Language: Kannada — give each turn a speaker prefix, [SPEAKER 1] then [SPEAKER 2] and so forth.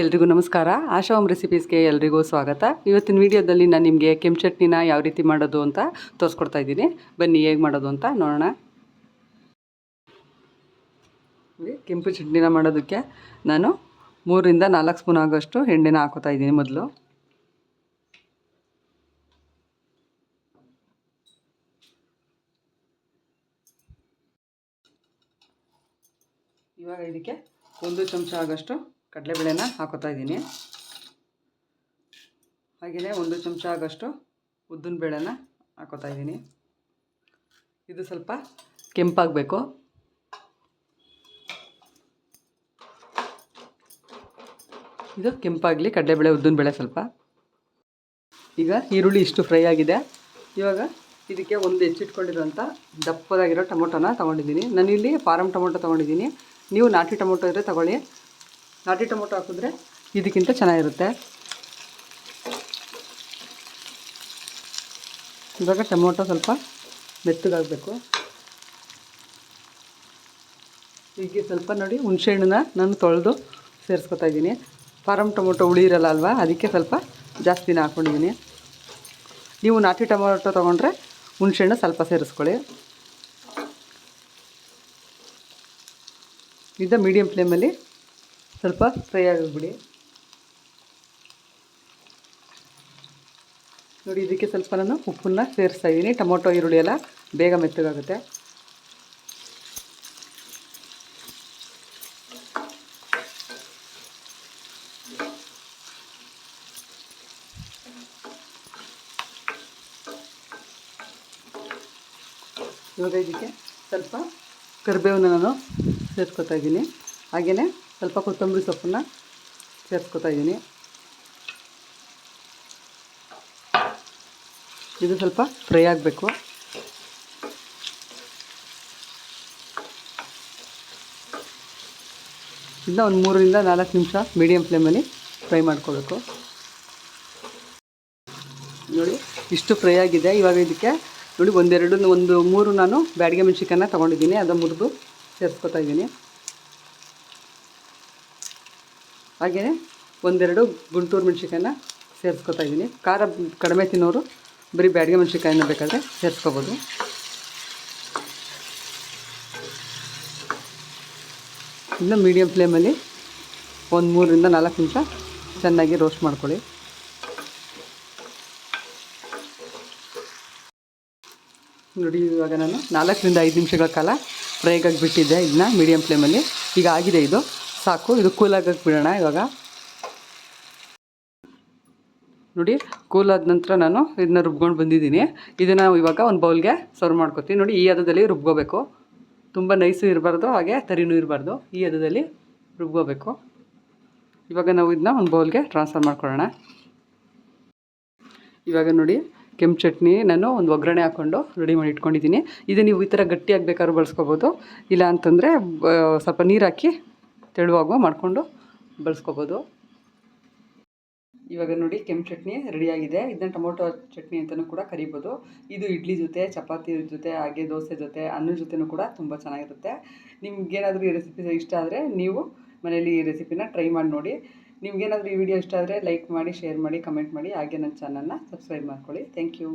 [SPEAKER 1] ಎಲ್ರಿಗೂ ನಮಸ್ಕಾರ. ಆಶಾ ಹೋಮ್ ರೆಸಿಪೀಸ್ಗೆ ಎಲ್ರಿಗೂ ಸ್ವಾಗತ. ಇವತ್ತಿನ ವಿಡಿಯೋದಲ್ಲಿ ನಾನು ನಿಮಗೆ ಕೆಂಪು ಚಟ್ನಿನ ಯಾವ ರೀತಿ ಮಾಡೋದು ಅಂತ ತೋರಿಸ್ಕೊಡ್ತಾ ಇದ್ದೀನಿ. ಬನ್ನಿ ಹೇಗೆ ಮಾಡೋದು ಅಂತ ನೋಡೋಣ. ನೋಡಿ, ಕೆಂಪು ಚಟ್ನಿನ ಮಾಡೋದಕ್ಕೆ ನಾನು ಮೂರರಿಂದ ನಾಲ್ಕು ಸ್ಪೂನ್ ಆಗೋಷ್ಟು ಎಣ್ಣೆನ ಹಾಕೋತಾ ಇದ್ದೀನಿ ಮೊದಲು. ಇವಾಗ ಇದಕ್ಕೆ ಒಂದು ಚಮಚ ಆಗೋಷ್ಟು ಕಡಲೆಬೇಳೆನ ಹಾಕೋತಾ ಇದ್ದೀನಿ. ಹಾಗೆಯೇ ಒಂದು ಚಮಚ ಆಗೋಷ್ಟು ಉದ್ದಿನ ಬೇಳೆನ ಹಾಕೋತಾ ಇದ್ದೀನಿ. ಇದು ಸ್ವಲ್ಪ ಕೆಂಪಾಗಬೇಕು. ಇದು ಕೆಂಪಾಗಲಿ ಕಡಲೆಬೇಳೆ, ಉದ್ದಿನ ಬೇಳೆ ಸ್ವಲ್ಪ. ಈಗ ಈರುಳ್ಳಿ ಇಷ್ಟು ಫ್ರೈ ಆಗಿದೆ. ಇವಾಗ ಇದಕ್ಕೆ ಒಂದು ಹೆಚ್ಚಿಟ್ಕೊಂಡಿರೋಂಥ ದಪ್ಪದಾಗಿರೋ ಟೊಮೊಟೊನ ತೊಗೊಂಡಿದ್ದೀನಿ. ನಾನಿಲ್ಲಿ ಫಾರಮ್ ಟೊಮೊಟೊ ತೊಗೊಂಡಿದ್ದೀನಿ. ನೀವು ನಾಟಿ ಟೊಮೊಟೊ ಇದ್ದರೆ ತಗೊಳ್ಳಿ. ನಾಟಿ ಟೊಮೊಟೊ ಹಾಕಿದ್ರೆ ಇದಕ್ಕಿಂತ ಚೆನ್ನಾಗಿರುತ್ತೆ. ಇವಾಗ ಟೊಮೊಟೊ ಸ್ವಲ್ಪ ಮೆತ್ತಗಾಗಬೇಕು. ಹೀಗೆ ಸ್ವಲ್ಪ ನೋಡಿ ಹುಣಸೆಹಣ್ಣನ್ನ ನಾನು ತೊಳೆದು ಸೇರಿಸ್ಕೊತಾ ಇದ್ದೀನಿ. ಫಾರಮ್ ಟೊಮೊಟೊ ಹುಳಿ ಇರಲ್ಲ ಅಲ್ವಾ? ಅದಕ್ಕೆ ಸ್ವಲ್ಪ ಜಾಸ್ತಿನ ಹಾಕ್ಕೊಂಡಿದ್ದೀನಿ ನೀವು ನಾಟಿ ಟೊಮೊಟೊ ತೊಗೊಂಡ್ರೆ ಹುಣಸೆಹಣ್ಣು ಸ್ವಲ್ಪ ಸೇರಿಸ್ಕೊಳ್ಳಿ. ಇದು ಮೀಡಿಯಮ್ ಫ್ಲೇಮಲ್ಲಿ ಸ್ವಲ್ಪ ಫ್ರೈ ಆಗಿಬಿಡಿ. ನೋಡಿ, ಇದಕ್ಕೆ ಸ್ವಲ್ಪ ನಾನು ಉಪ್ಪನ್ನ ಸೇರಿಸ್ತಾ ಇದ್ದೀನಿ. ಟೊಮೊಟೊ, ಈರುಳ್ಳಿ ಎಲ್ಲ ಬೇಗ ಮೆತ್ತಗಾಗುತ್ತೆ. ಇವಾಗ ಇದಕ್ಕೆ ಸ್ವಲ್ಪ ಕರಿಬೇವನ್ನ ನಾನು ಸೇರಿಸ್ಕೊತಾ ಇದ್ದೀನಿ. ಹಾಗೆಯೇ ಸ್ವಲ್ಪ ಕೊತ್ತಂಬರಿ ಸೊಪ್ಪನ್ನು ಸೇರಿಸ್ಕೊತಾ ಇದ್ದೀನಿ ಇದು ಸ್ವಲ್ಪ ಫ್ರೈ ಆಗಬೇಕು. ಇದನ್ನ ಒಂದು ಮೂರರಿಂದ ನಾಲ್ಕು ನಿಮಿಷ ಮೀಡಿಯಮ್ ಫ್ಲೇಮಲ್ಲಿ ಫ್ರೈ ಮಾಡ್ಕೋಬೇಕು. ನೋಡಿ, ಇಷ್ಟು ಫ್ರೈ ಆಗಿದೆ. ಇವಾಗ ಇದಕ್ಕೆ ನೋಡಿ, ಒಂದೆರಡು, ಒಂದು ಮೂರು ನಾನು ಬ್ಯಾಡಿಗೆ ಮೆಣಸಿನ್ಕಾಯನ್ನ ತೊಗೊಂಡಿದ್ದೀನಿ. ಅದು ಮುರಿದು ಸೇರಿಸ್ಕೊತಾ ಇದ್ದೀನಿ ಹಾಗೆಯೇ ಒಂದೆರಡು ಗುಂಟೂರು ಮೆಣಸಿನ್ಕಾಯನ್ನ ಸೇರಿಸ್ಕೊತಾ ಇದ್ದೀನಿ. ಖಾರ ಕಡಿಮೆ ತಿನ್ನೋರು ಬರೀ ಬ್ಯಾಡಿಗೆ ಮೆಣಸಿನ್ಕಾಯನ್ನ ಬೇಕಾದರೆ ಸೇರಿಸ್ಕೋಬೋದು. ಇನ್ನು ಮೀಡಿಯಮ್ ಫ್ಲೇಮಲ್ಲಿ ಒಂದು ಮೂರರಿಂದ ನಾಲ್ಕು ನಿಮಿಷ ಚೆನ್ನಾಗಿ ರೋಸ್ಟ್ ಮಾಡ್ಕೊಳ್ಳಿ. ನೋಡಿ, ಇವಾಗ ನಾನು ನಾಲ್ಕರಿಂದ ಐದು ನಿಮಿಷಗಳ ಕಾಲ ಫ್ರೈಗಾಗಿ ಬಿಟ್ಟಿದ್ದೆ. ಇದನ್ನ ಮೀಡಿಯಮ್ ಫ್ಲೇಮಲ್ಲಿ ಈಗ ಆಗಿದೆ ಇದು. ಸಾಕು. ಇದು ಕೂಲಾಗಕ್ಕೆ ಬಿಡೋಣ ಇವಾಗ. ನೋಡಿ ಕೂಲ್ ಆದ ನಂತರ ನಾನು ಇದನ್ನ ರುಬ್ಕೊಂಡು ಬಂದಿದ್ದೀನಿ. ಇದನ್ನು ಇವಾಗ ಒಂದು ಬೌಲ್ಗೆ ಸರ್ವ್ ಮಾಡ್ಕೊತೀನಿ ನೋಡಿ, ಈ ಹದದಲ್ಲಿ ರುಬ್ಕೋಬೇಕು. ತುಂಬ ನೈಸು ಇರಬಾರ್ದು, ಹಾಗೆ ತರಿನೂ ಇರಬಾರ್ದು. ಈ ಹದದಲ್ಲಿ ರುಬ್ಕೋಬೇಕು. ಇವಾಗ ನಾವು ಇದನ್ನ ಒಂದು ಬೌಲ್ಗೆ ಟ್ರಾನ್ಸ್ಫರ್ ಮಾಡ್ಕೊಳ್ಳೋಣ. ಇವಾಗ ನೋಡಿ, ಕೆಂಪು ಚಟ್ನಿ ನಾನು ಒಂದು ಒಗ್ಗರಣೆ ಹಾಕ್ಕೊಂಡು ರೆಡಿ ಮಾಡಿ ಇಟ್ಕೊಂಡಿದ್ದೀನಿ. ಇದು ನೀವು ಈ ಥರ ಗಟ್ಟಿಯಾಗಿ ಬಳಸ್ಕೋಬೋದು ಬಳಸ್ಕೊಬೋದು. ಇಲ್ಲ ಅಂತಂದರೆ ಸ್ವಲ್ಪ ನೀರು ಹಾಕಿ ತೆಳುವಾಗುವ ಮಾಡಿಕೊಂಡು ಬಳಸ್ಕೋಬೋದು. ಇವಾಗ ನೋಡಿ ಕೆಂಪು ಚಟ್ನಿ ರೆಡಿಯಾಗಿದೆ. ಇದನ್ನ ಟೊಮೊಟೊ ಚಟ್ನಿ ಅಂತಲೂ ಕೂಡ ಕರಿಬೋದು. ಇದು ಇಡ್ಲಿ ಜೊತೆ, ಚಪಾತಿ ಜೊತೆ, ಹಾಗೆ ದೋಸೆ ಜೊತೆ ಅನ್ನದ ಜೊತೆನೂ ಕೂಡ ತುಂಬ ಚೆನ್ನಾಗಿರುತ್ತೆ. ನಿಮ್ಗೇನಾದರೂ ಈ ರೆಸಿಪಿ ಇಷ್ಟ ಆದರೆ ನೀವು ಮನೇಲಿ ಈ ರೆಸಿಪಿನ ಟ್ರೈ ಮಾಡಿ ನೋಡಿ. ನಿಮ್ಗೇನಾದರೂ ಈ ವಿಡಿಯೋ ಇಷ್ಟ ಆದರೆ ಲೈಕ್ ಮಾಡಿ ಶೇರ್ ಮಾಡಿ ಕಮೆಂಟ್ ಮಾಡಿ. ಹಾಗೆ ನನ್ನ ಚಾನಲ್ನ ಸಬ್ಸ್ಕ್ರೈಬ್ ಮಾಡ್ಕೊಳ್ಳಿ. Thank you